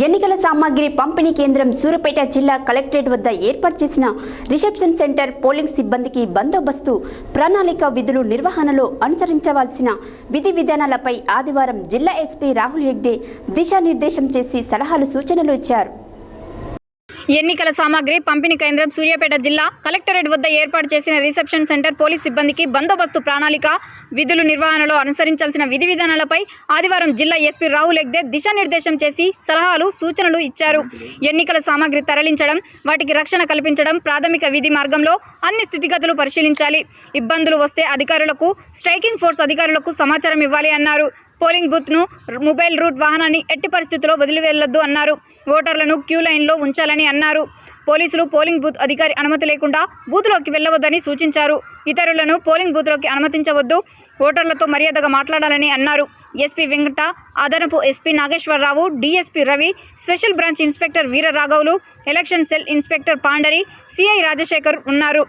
ఎన్నికల సామాగ్రి పంపిణీ కేంద్రం సూర్యపేట జిల్లా కలెక్టరేట్ వద్ద ఏర్పాటు చేసిన రిసెప్షన్ సెంటర్ పోలింగ్ సిబ్బందికి బందోబస్తు ప్రణాళిక విధులు నిర్వహణలో అనుసరించవలసిన విధి విధానాలపై ఆదివారం జిల్లా ఎస్పీ రాహుల్ హెగ్డే దిశానిర్దేశం చేసి సలహాలు సూచనలు ఇచ్చారు. ఎన్నికల సామాగ్రి పంపిణీ కేంద్రం సూర్యాపేట జిల్లా కలెక్టరేట్ వద్ద ఏర్పాటు చేసిన రిసెప్షన్ సెంటర్ పోలీస్ సిబ్బందికి బందోబస్తు ప్రణాళిక విధులు నిర్వహణలో అనుసరించాల్సిన విధి విధానాలపై ఆదివారం జిల్లా ఎస్పీ రాహుల్ ఎగ్దే దిశానిర్దేశం చేసి సలహాలు సూచనలు ఇచ్చారు. ఎన్నికల సామాగ్రి తరలించడం వాటికి రక్షణ కల్పించడం ప్రాథమిక విధి మార్గంలో అన్ని స్థితిగతులు పరిశీలించాలి. ఇబ్బందులు వస్తే అధికారులకు స్ట్రైకింగ్ ఫోర్స్ అధికారులకు సమాచారం ఇవ్వాలి అన్నారు. పోలింగ్ బూత్ను మొబైల్ రూట్ వాహనాన్ని ఎట్టి పరిస్థితుల్లో వదిలివెళ్ళొద్దు అన్నారు. ఓటర్లను క్యూ లైన్లో ఉంచాలని అన్నారు. పోలీసులు పోలింగ్ బూత్ అధికారి అనుమతి లేకుండా బూత్లోకి వెళ్ళవద్దని సూచించారు. ఇతరులను పోలింగ్ బూత్లోకి అనుమతించవద్దు. ఓటర్లతో మర్యాదగా మాట్లాడాలని అన్నారు. ఎస్పీ వెంకట అదనపు SP Nageswara Rao DSP Ravi special branch inspector Veera రాఘవులు election cell inspector Pandari CI Rajasekhar ఉన్నారు.